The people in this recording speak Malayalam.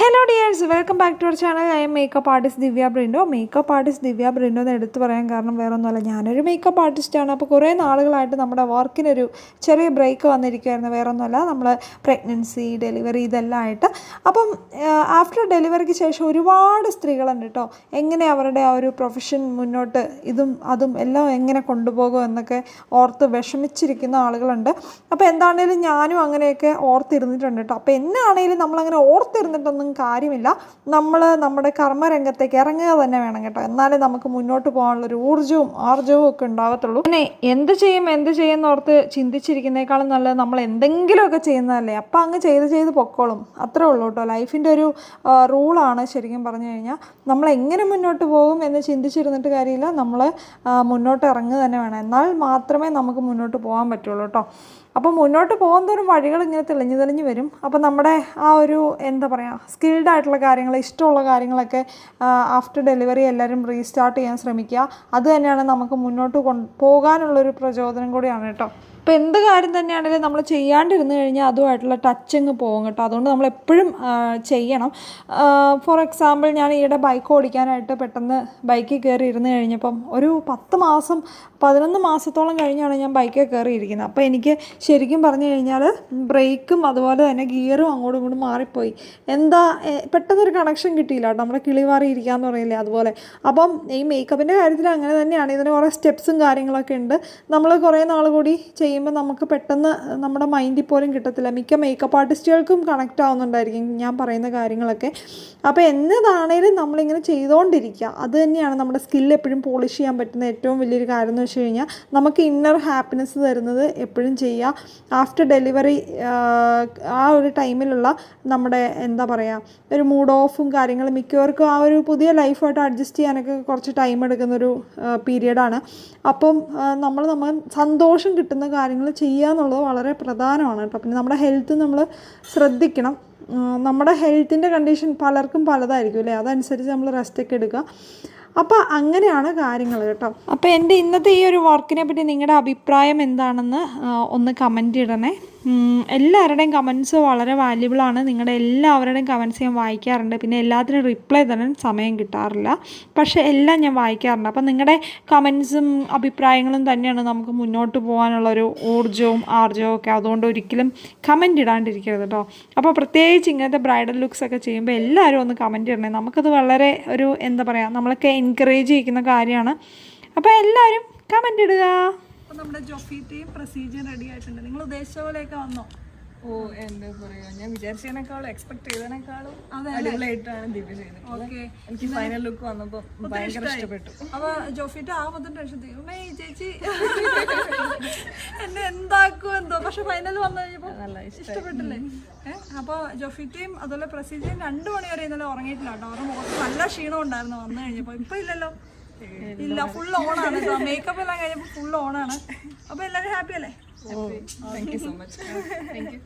Hello dears welcome back to our channel I am makeup artist Divya Brindo makeup artist Divya Brindo എന്ന് എടുത്തു പറയാൻ കാരണം വേറെ ഒന്നുമല്ല ഞാനൊരു മേക്കപ്പ് ആർട്ടിസ്റ്റാണ് അപ്പോൾ കുറേ നാളുകളായിട്ട് നമ്മുടെ വർക്കിനൊരു ചെറിയ ബ്രേക്ക് വന്നിരിക്കുമായിരുന്നു വേറെ ഒന്നുമല്ല നമ്മൾ പ്രഗ്നൻസി ഡെലിവറി ഇതെല്ലാം ആയിട്ട്. അപ്പം ആഫ്റ്റർ ഡെലിവറിക്ക് ശേഷം ഒരുപാട് സ്ത്രീകളുണ്ട് കേട്ടോ എങ്ങനെ അവരുടെ ആ ഒരു പ്രൊഫഷൻ മുന്നോട്ട് ഇതും അതും എല്ലാം എങ്ങനെ കൊണ്ടുപോകും എന്നൊക്കെ ഓർത്ത് വിഷമിച്ചിരിക്കുന്ന ആളുകളുണ്ട്. അപ്പോൾ എന്താണേലും ഞാനും അങ്ങനെയൊക്കെ ഓർത്തിരുന്നിട്ടുണ്ട് കേട്ടോ അപ്പോൾ എന്നാണേലും നമ്മളങ്ങനെ ഓർത്തിരുന്നിട്ടൊന്നും കാര്യമില്ല. നമ്മൾ നമ്മുടെ കർമ്മരംഗത്തേക്ക് ഇറങ്ങുക തന്നെ വേണം കേട്ടോ. എന്നാലേ നമുക്ക് മുന്നോട്ട് പോകാനുള്ള ഒരു ഊർജവും ആർജവും ഒക്കെ ഉണ്ടാകത്തുള്ളൂ. പിന്നെ എന്ത് ചെയ്യും എന്ത് ചെയ്യും ഓർത്ത് ചിന്തിച്ചിരിക്കുന്നേക്കാളും നല്ലത് നമ്മൾ എന്തെങ്കിലുമൊക്കെ ചെയ്യുന്നതല്ലേ. അപ്പം അങ്ങ് ചെയ്ത് ചെയ്ത് പൊക്കോളും. അത്രേ ഉള്ളൂ കേട്ടോ. ലൈഫിന്റെ ഒരു റൂളാണ് ശരിക്കും പറഞ്ഞു കഴിഞ്ഞാൽ. നമ്മൾ എങ്ങനെ മുന്നോട്ട് പോകും എന്ന് ചിന്തിച്ചിരുന്നിട്ട് കാര്യമില്ല. നമ്മൾ മുന്നോട്ട് ഇറങ്ങുക തന്നെ വേണം. എന്നാൽ മാത്രമേ നമുക്ക് മുന്നോട്ട് പോകാൻ പറ്റുള്ളൂ കേട്ടോ. അപ്പോൾ മുന്നോട്ട് പോകുന്നതോറും വഴികൾ ഇങ്ങനെ തെളിഞ്ഞു തെളിഞ്ഞു വരും. അപ്പോൾ നമ്മുടെ ആ ഒരു എന്താ പറയുക സ്കിൽഡ് ആയിട്ടുള്ള കാര്യങ്ങൾ ഇഷ്ടമുള്ള കാര്യങ്ങളൊക്കെ ആഫ്റ്റർ ഡെലിവറി എല്ലാവരും റീസ്റ്റാർട്ട് ചെയ്യാൻ ശ്രമിക്കുക. അത് തന്നെയാണ് നമുക്ക് മുന്നോട്ട് കൊണ്ട് പോകാനുള്ളൊരു പ്രചോദനം കൂടിയാണ് കേട്ടോ. ഇപ്പോൾ എന്ത് കാര്യം തന്നെയാണെങ്കിലും നമ്മൾ ചെയ്യാണ്ടിരുന്നു കഴിഞ്ഞാൽ അതുമായിട്ടുള്ള ടച്ച് അങ്ങ് പോകും കേട്ടോ. അതുകൊണ്ട് നമ്മൾ എപ്പോഴും ചെയ്യണം. ഫോർ എക്സാമ്പിൾ ഞാൻ ഈയിടെ ബൈക്ക് ഓടിക്കാനായിട്ട് പെട്ടെന്ന് ബൈക്കിൽ കയറി ഇരുന്ന് കഴിഞ്ഞപ്പം ഒരു പത്ത് മാസം പതിനൊന്ന് മാസത്തോളം കഴിഞ്ഞാണ് ഞാൻ ബൈക്കിൽ കയറിയിരിക്കുന്നത് അപ്പോൾ എനിക്ക് ശരിക്കും പറഞ്ഞു കഴിഞ്ഞാൽ ബ്രേക്കും അതുപോലെ തന്നെ ഗിയറും അങ്ങോട്ടും ഇങ്ങോട്ടും മാറിപ്പോയി. എന്താ പെട്ടെന്നൊരു കണക്ഷൻ കിട്ടിയില്ല കേട്ടോ. നമ്മുടെ കിളിമാറി ഇരിക്കാന്ന് പറയില്ലേ അതുപോലെ. അപ്പം ഈ മേക്കപ്പിന്റെ കാര്യത്തിൽ അങ്ങനെ തന്നെയാണ്. ഇതിന് കുറേ സ്റ്റെപ്സും കാര്യങ്ങളൊക്കെ ഉണ്ട്. നമ്മൾ കുറേ നാൾ കൂടി ചെയ്യുമ്പോൾ നമുക്ക് പെട്ടെന്ന് നമ്മുടെ മൈൻഡിൽ പോലും കിട്ടത്തില്ല. മിക്ക മേക്കപ്പ് ആർട്ടിസ്റ്റുകൾക്കും കണക്റ്റ് ആവുന്നുണ്ടായിരിക്കും ഞാൻ പറയുന്ന കാര്യങ്ങളൊക്കെ. അപ്പോൾ എന്നതാണേലും നമ്മളിങ്ങനെ ചെയ്തുകൊണ്ടിരിക്കുക അത് തന്നെയാണ് നമ്മുടെ സ്കില്ല് എപ്പോഴും പോളിഷ് ചെയ്യാൻ പറ്റുന്ന ഏറ്റവും വലിയൊരു കാര്യം എന്ന് വെച്ച് കഴിഞ്ഞാൽ നമുക്ക് ഇന്നർ ഹാപ്പിനെസ് തരുന്നത് എപ്പോഴും ചെയ്യുക. ആഫ്റ്റർ ഡെലിവറി ആ ഒരു ടൈമിലുള്ള നമ്മുടെ എന്താ പറയുക ഒരു മൂഡ് ഓഫും കാര്യങ്ങളും മിക്കവർക്കും ആ ഒരു പുതിയ ലൈഫായിട്ട് അഡ്ജസ്റ്റ് ചെയ്യാനൊക്കെ കുറച്ച് ടൈം എടുക്കുന്നൊരു പീരിയഡാണ് അപ്പം നമ്മൾ നമ്മൾ സന്തോഷം കിട്ടുന്ന കാര്യങ്ങൾ ചെയ്യുക എന്നുള്ളത് വളരെ പ്രധാനമാണ് കേട്ടോ. പിന്നെ നമ്മുടെ ഹെൽത്ത് നമ്മൾ ശ്രദ്ധിക്കണം. നമ്മുടെ ഹെൽത്തിന്റെ കണ്ടീഷൻ പലർക്കും പലതായിരിക്കും അല്ലേ? അതനുസരിച്ച് നമ്മൾ റെസ്റ്റ് ഒക്കെ എടുക്കുക. അപ്പോൾ അങ്ങനെയാണ് കാര്യങ്ങൾ കേട്ടോ. അപ്പോൾ എന്റെ ഇന്നത്തെ ഈ ഒരു വർക്കിനെ പറ്റി നിങ്ങളുടെ അഭിപ്രായം എന്താണെന്ന് ഒന്ന് കമന്റ് ഇടണേ. എല്ലാവരുടെയും കമൻസ് വളരെ വാല്യുബിൾ ആണ്. നിങ്ങളുടെ എല്ലാവരുടെയും കമൻസ് ഞാൻ വായിക്കാറുണ്ട്. പിന്നെ എല്ലാത്തിനും റിപ്ലൈ തരാൻ സമയം കിട്ടാറില്ല. പക്ഷേ എല്ലാം ഞാൻ വായിക്കാറുണ്ട്. അപ്പം നിങ്ങളുടെ കമൻസും അഭിപ്രായങ്ങളും തന്നെയാണ് നമുക്ക് മുന്നോട്ട് പോകാനുള്ളൊരു ഊർജവും ആർജവും ഒക്കെ അതുകൊണ്ട് ഒരിക്കലും കമന്റ് ഇടാണ്ടിരിക്കരുത് കേട്ടോ അപ്പോൾ പ്രത്യേകിച്ച് ഇങ്ങനത്തെ ബ്രൈഡൽ ലുക്സ് ഒക്കെ ചെയ്യുമ്പോൾ എല്ലാവരും ഒന്ന് കമന്റ് ഇടണേ. നമുക്കത് വളരെ ഒരു എന്താ പറയുക നമ്മളൊക്കെ എൻകറേജ് ചെയ്യിക്കുന്ന കാര്യമാണ്. അപ്പോൾ എല്ലാവരും കമന്റ് ഇടുക. അപ്പോൾ നമ്മുടെ ജോഫീറ്റയും പ്രൊസീജിയർ റെഡി ആയിട്ടുണ്ട്. നിങ്ങൾ ഉദ്ദേശിച്ച പോലെയൊക്കെ വന്നോ? ഓ എന്താ പറയാ ഞാൻ വിചാരിച്ചതിനേക്കാളും എക്സ്പെക്ട് ചെയ്തതിനേക്കാളും അടിപൊളിയായിട്ടാണ് ദിവ്യ ചെയ്തത് ഓക്കെ. എനിക്ക് ഫൈനൽ ലുക്ക് വന്നപ്പോൾ ഭയങ്കര ഇഷ്ടപ്പെട്ടു. അപ്പോൾ ആ മൊത്തം ടെൻഷൻ ദൈവമേ ചേച്ചി. എന്നെ എന്താക്കും എന്തോ. പക്ഷെ ഫൈനൽ വന്നു കഴിഞ്ഞപ്പോ ഇഷ്ടപ്പെട്ടില്ലേ? അപ്പോൾ അപ്പൊ ജോഫിറ്റയും അതുപോലെ പ്രസീജയും രണ്ടു മണി വരെ ഇന്നലെ ഉറങ്ങിയിട്ടില്ല കേട്ടോ. അവരുടെ മുഖത്ത് നല്ല ക്ഷീണം ഉണ്ടായിരുന്നു വന്നു കഴിഞ്ഞപ്പോ. ഇപ്പൊ ഇല്ലല്ലോ. ഇല്ല ഫുൾ ഓൺ ആണ് മേക്കപ്പ് എല്ലാം കഴിഞ്ഞപ്പോൾ ഫുൾ ഓൺ ആണ്. അപ്പൊ എല്ലാവരും ഹാപ്പി അല്ലേ? Thank you so much thank you